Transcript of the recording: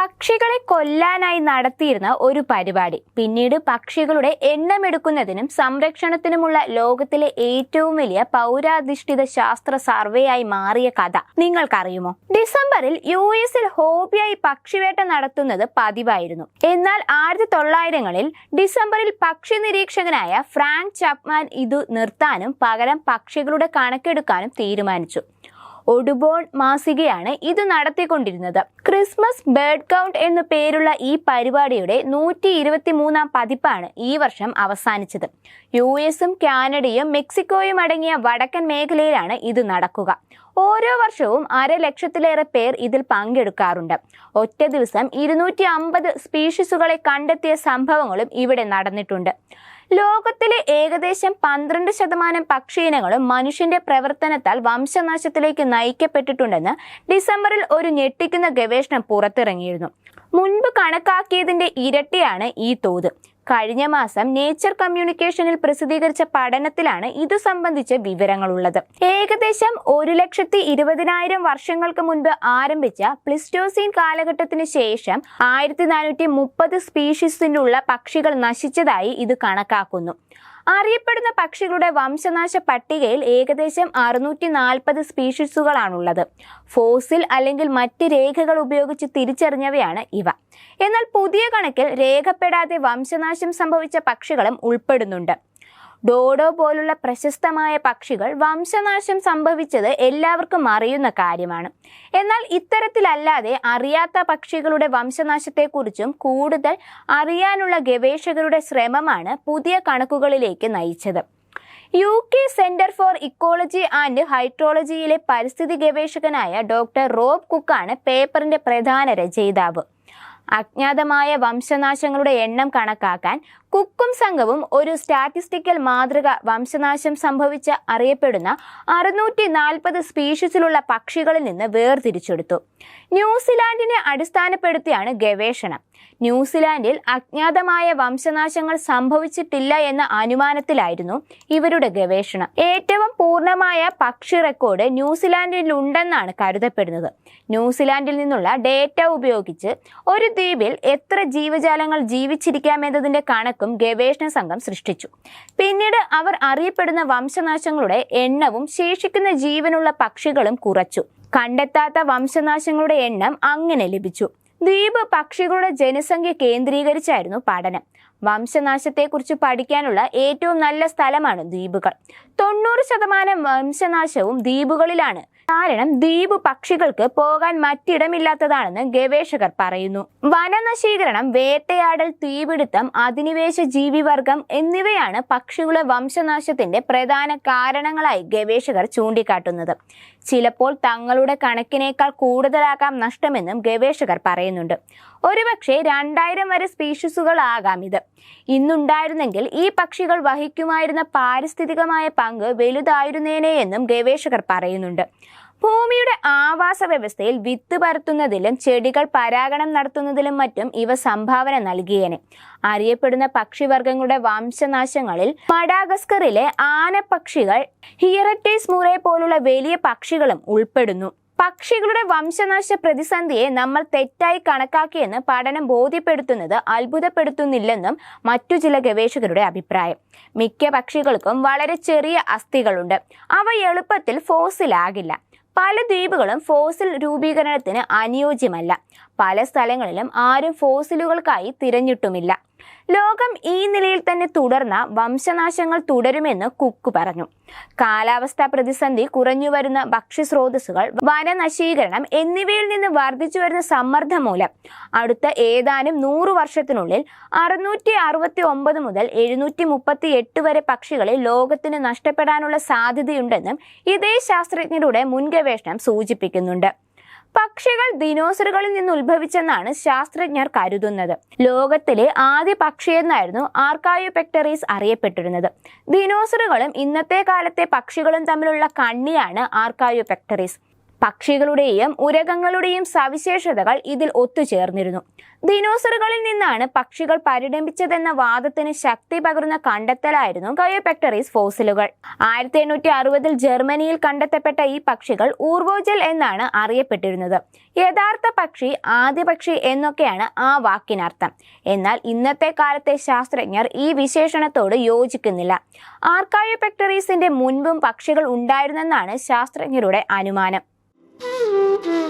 പക്ഷികളെ കൊല്ലാനായി നടത്തിയിരുന്ന ഒരു പരിപാടി. പിന്നീട് പക്ഷികളുടെ എണ്ണമെടുക്കുന്നതിനും സംരക്ഷണത്തിനുമുള്ള ലോകത്തിലെ ഏറ്റവും വലിയ പൗരാധിഷ്ഠിത ശാസ്ത്ര സർവേയായി മാറിയ കഥ. നിങ്ങൾക്കറിയുമോ? ഡിസംബറിൽ യു എസിൽ ഹോബിയായി പക്ഷിവേട്ട നടത്തുന്നത് പതിവായിരുന്നു. എന്നാൽ ആയിരത്തി തൊള്ളായിരങ്ങളിൽ ഡിസംബറിൽ പക്ഷി നിരീക്ഷകനായ ഫ്രാങ്ക് ചപ്മാൻ ഇത് നിർത്താനും പകരം പക്ഷികളുടെ കണക്കെടുക്കാനും തീരുമാനിച്ചു. ഒഡുബോൺ മാസികയാണ് ഇത് നടത്തിക്കൊണ്ടിരുന്നത്. ക്രിസ്മസ് ബേർഡ് കൗണ്ട് എന്നു പേരുള്ള ഈ പരിപാടിയുടെ നൂറ്റി ഇരുപത്തി മൂന്നാം പതിപ്പാണ് ഈ വർഷം അവസാനിച്ചത്. യു എസും കാനഡയും മെക്സിക്കോയും അടങ്ങിയ വടക്കൻ മേഖലയിലാണ് ഇത് നടക്കുക. ഓരോ വർഷവും അര ലക്ഷത്തിലേറെ പേർ ഇതിൽ പങ്കെടുക്കാറുണ്ട്. ഒറ്റ ദിവസം ഇരുന്നൂറ്റി അമ്പത് സ്പീഷീസുകളെ കണ്ടെത്തിയ സംഭവങ്ങളും ഇവിടെ നടന്നിട്ടുണ്ട്. ലോകത്തിലെ ഏകദേശം പന്ത്രണ്ട് ശതമാനം പക്ഷിയിനങ്ങളും മനുഷ്യന്റെ പ്രവർത്തനത്താൽ വംശനാശത്തിലേക്ക് നയിക്കപ്പെട്ടിട്ടുണ്ടെന്ന് ഡിസംബറിൽ ഒരു ഞെട്ടിക്കുന്ന ഗവേഷണം പുറത്തിറങ്ങിയിരുന്നു. മുൻപ് കണക്കാക്കിയതിന്റെ ഇരട്ടിയാണ് ഈ തോത്. കഴിഞ്ഞ മാസം നേച്ചർ കമ്മ്യൂണിക്കേഷനിൽ പ്രസിദ്ധീകരിച്ച പഠനത്തിലാണ് ഇത് സംബന്ധിച്ച വിവരങ്ങളുള്ളത്. ഏകദേശം ഒരു ലക്ഷത്തി ഇരുപതിനായിരം വർഷങ്ങൾക്ക് മുൻപ് ആരംഭിച്ച പ്ലിസ്റ്റോസീൻ കാലഘട്ടത്തിന് ശേഷം ആയിരത്തി നാനൂറ്റി മുപ്പത് സ്പീഷീസിനുള്ള പക്ഷികൾ നശിച്ചതായി ഇത് കണക്കാക്കുന്നു. അറിയപ്പെടുന്ന പക്ഷികളുടെ വംശനാശ പട്ടികയിൽ ഏകദേശം അറുന്നൂറ്റി നാൽപ്പത് സ്പീഷീസുകളാണുള്ളത്. ഫോസിൽ അല്ലെങ്കിൽ മറ്റ് രേഖകൾ ഉപയോഗിച്ച് തിരിച്ചറിഞ്ഞവയാണ് ഇവ. എന്നാൽ പുതിയ കണക്കിൽ രേഖപ്പെടാതെ വംശനാശം സംഭവിച്ച പക്ഷികളും ഉൾപ്പെടുന്നുണ്ട്. ഡോഡോ പോലുള്ള പ്രശസ്തമായ പക്ഷികൾ വംശനാശം സംഭവിച്ചത് എല്ലാവർക്കും അറിയുന്ന കാര്യമാണ്. എന്നാൽ ഇത്തരത്തിലല്ലാതെ അറിയാത്ത പക്ഷികളുടെ വംശനാശത്തെക്കുറിച്ചും കൂടുതൽ അറിയാനുള്ള ഗവേഷകരുടെ ശ്രമമാണ് പുതിയ കണക്കുകളിലേക്ക് നയിച്ചത്. U K centre for ecology and ഹൈഡ്രോളജിയിലെ പരിസ്ഥിതി ഗവേഷകനായ ഡോക്ടർ റോബ് കുക്കാണ് പേപ്പറിന്റെ പ്രധാന രചയിതാവ്. അജ്ഞാതമായ വംശനാശങ്ങളുടെ എണ്ണം കണക്കാക്കാൻ കുക്കും സംഘവും ഒരു സ്റ്റാറ്റിസ്റ്റിക്കൽ മാതൃക വംശനാശം സംഭവിച്ച അറിയപ്പെടുന്ന അറുന്നൂറ്റി നാൽപ്പത് സ്പീഷീസിലുള്ള പക്ഷികളിൽ നിന്ന് വേർതിരിച്ചെടുത്തു. ന്യൂസിലാൻഡിനെ അടിസ്ഥാനപ്പെടുത്തിയാണ് ഗവേഷണം. ന്യൂസിലാൻഡിൽ അജ്ഞാതമായ വംശനാശങ്ങൾ സംഭവിച്ചിട്ടില്ല എന്ന അനുമാനത്തിലായിരുന്നു ഇവരുടെ ഗവേഷണം. ഏറ്റവും പൂർണമായ പക്ഷി റെക്കോർഡ് ന്യൂസിലാൻഡിൽ ഉണ്ടെന്നാണ് കരുതപ്പെടുന്നത്. ന്യൂസിലാൻഡിൽ നിന്നുള്ള ഡേറ്റ ഉപയോഗിച്ച് ഒരു ദ്വീപിൽ എത്ര ജീവജാലങ്ങൾ ജീവിച്ചിരിക്കാമെന്നതിന്റെ കണക്കും ഗവേഷണ സംഘം സൃഷ്ടിച്ചു. പിന്നീട് അവർ അറിയപ്പെടുന്ന വംശനാശങ്ങളുടെ എണ്ണവും ശേഷിക്കുന്ന ജീവനുള്ള പക്ഷികളും കുറച്ചു. കണ്ടെത്താത്ത വംശനാശങ്ങളുടെ എണ്ണം അങ്ങനെ ലഭിച്ചു. ദ്വീപ് പക്ഷികളുടെ ജനസംഖ്യ കേന്ദ്രീകരിച്ചായിരുന്നു പഠനം. വംശനാശത്തെക്കുറിച്ച് പഠിക്കാനുള്ള ഏറ്റവും നല്ല സ്ഥലമാണ് ദ്വീപുകൾ. തൊണ്ണൂറ് ശതമാനം വംശനാശവും ദ്വീപുകളിലാണ്. കാരണം ദ്വീപ് പക്ഷികൾക്ക് പോകാൻ മറ്റിടമില്ലാത്തതാണെന്ന് ഗവേഷകർ പറയുന്നു. വനനശീകരണം വേട്ടയാടൽ തീപിടുത്തം അധിനിവേശ ജീവിവർഗം എന്നിവയാണ് പക്ഷികളുടെ വംശനാശത്തിന്റെ പ്രധാന കാരണങ്ങളായി ഗവേഷകർ ചൂണ്ടിക്കാട്ടുന്നത്. ചിലപ്പോൾ തങ്ങളുടെ കണക്കിനേക്കാൾ കൂടുതലാകാം നഷ്ടമെന്നും ഗവേഷകർ പറയുന്നുണ്ട്. ഒരുപക്ഷെ രണ്ടായിരം വരെ സ്പീഷീസുകളാകാം ഇത്. ഇന്നുണ്ടായിരുന്നെങ്കിൽ ഈ പക്ഷികൾ വഹിക്കുമായിരുന്ന പാരിസ്ഥിതികമായ പങ്ക് വലുതായിരുന്നേനെ എന്നും ഗവേഷകർ പറയുന്നുണ്ട്. ഭൂമിയുടെ ആവാസ വ്യവസ്ഥയിൽ വിത്ത് പരത്തുന്നതിലും ചെടികൾ പരാഗണം നടത്തുന്നതിലും മറ്റും ഇവ സംഭാവന നൽകിയേനെ. അറിയപ്പെടുന്ന പക്ഷിവർഗങ്ങളുടെ വംശനാശങ്ങളിൽ മഡാഗസ്കറിലെ ആനപ്പക്ഷികൾ ഹിയററ്റേസ് മുറേ പോലുള്ള വലിയ പക്ഷികളും ഉൾപ്പെടുന്നു. പക്ഷികളുടെ വംശനാശ പ്രതിസന്ധിയെ നമ്മൾ തെറ്റായി കണക്കാക്കിയെന്ന് പഠനം ബോധ്യപ്പെടുത്തുന്നത് അത്ഭുതപ്പെടുത്തുന്നില്ലെന്നും മറ്റു ചില ഗവേഷകരുടെ അഭിപ്രായം. മിക്ക പക്ഷികൾക്കും വളരെ ചെറിയ അസ്ഥികളുണ്ട്. അവ എളുപ്പത്തിൽ ഫോസിലാകില്ല. പല ദ്വീപുകളും ഫോസിൽ രൂപീകരണത്തിന് അനുയോജ്യമല്ല. പല സ്ഥലങ്ങളിലും ആരും ഫോസിലുകൾക്കായി തിരഞ്ഞിട്ടുമില്ല. ലോകം ഈ നിലയിൽ തന്നെ തുടർന്ന വംശനാശങ്ങൾ തുടരുമെന്ന് കുക്ക് പറഞ്ഞു. കാലാവസ്ഥാ പ്രതിസന്ധി കുറഞ്ഞു വരുന്ന ഭക്ഷ്യസ്രോതസ്സുകൾ വനനശീകരണം എന്നിവയിൽ നിന്ന് വർദ്ധിച്ചു വരുന്ന സമ്മർദ്ദം മൂലം അടുത്ത ഏതാനും നൂറു വർഷത്തിനുള്ളിൽ അറുന്നൂറ്റി അറുപത്തി ഒമ്പത് മുതൽ എഴുന്നൂറ്റി മുപ്പത്തി എട്ട് വരെ പക്ഷികളെ ലോകത്തിന് നഷ്ടപ്പെടാനുള്ള സാധ്യതയുണ്ടെന്നും ഇതേ ശാസ്ത്രജ്ഞരുടെ മുൻ ഗവേഷണം സൂചിപ്പിക്കുന്നുണ്ട്. പക്ഷികൾ ദിനോസറുകളിൽ നിന്ന് ഉത്ഭവിച്ചെന്നാണ് ശാസ്ത്രജ്ഞർ കരുതുന്നത്. ലോകത്തിലെ ആദ്യ പക്ഷിയെന്നായിരുന്നു ആർക്കായോപെക്ടറീസ് അറിയപ്പെട്ടിരുന്നത്. ദിനോസറുകളും ഇന്നത്തെ കാലത്തെ പക്ഷികളും തമ്മിലുള്ള കണ്ണിയാണ് ആർക്കായോപെക്ടറീസ്. പക്ഷികളുടെയും ഉരകങ്ങളുടെയും സവിശേഷതകൾ ഇതിൽ ഒത്തുചേർന്നിരുന്നു. ദിനോസറുകളിൽ നിന്നാണ് പക്ഷികൾ പരിണമിച്ചതെന്ന വാദത്തിന് ശക്തി പകർന്ന കണ്ടെത്തലായിരുന്നു കയോപെക്ടറീസ് ഫോസിലുകൾ. ആയിരത്തി എണ്ണൂറ്റി അറുപതിൽ ജർമ്മനിയിൽ കണ്ടെത്തപ്പെട്ട ഈ പക്ഷികൾ ഊർവോജൽ എന്നാണ് അറിയപ്പെട്ടിരുന്നത്. യഥാർത്ഥ പക്ഷി ആദ്യ പക്ഷി എന്നൊക്കെയാണ് ആ വാക്കിനർത്ഥം. എന്നാൽ ഇന്നത്തെ കാലത്തെ ശാസ്ത്രജ്ഞർ ഈ വിശേഷണത്തോട് യോജിക്കുന്നില്ല. ആർക്കായോപെക്ടറീസിന്റെ മുൻപും പക്ഷികൾ ഉണ്ടായിരുന്നെന്നാണ് ശാസ്ത്രജ്ഞരുടെ അനുമാനം. Mm-hmm.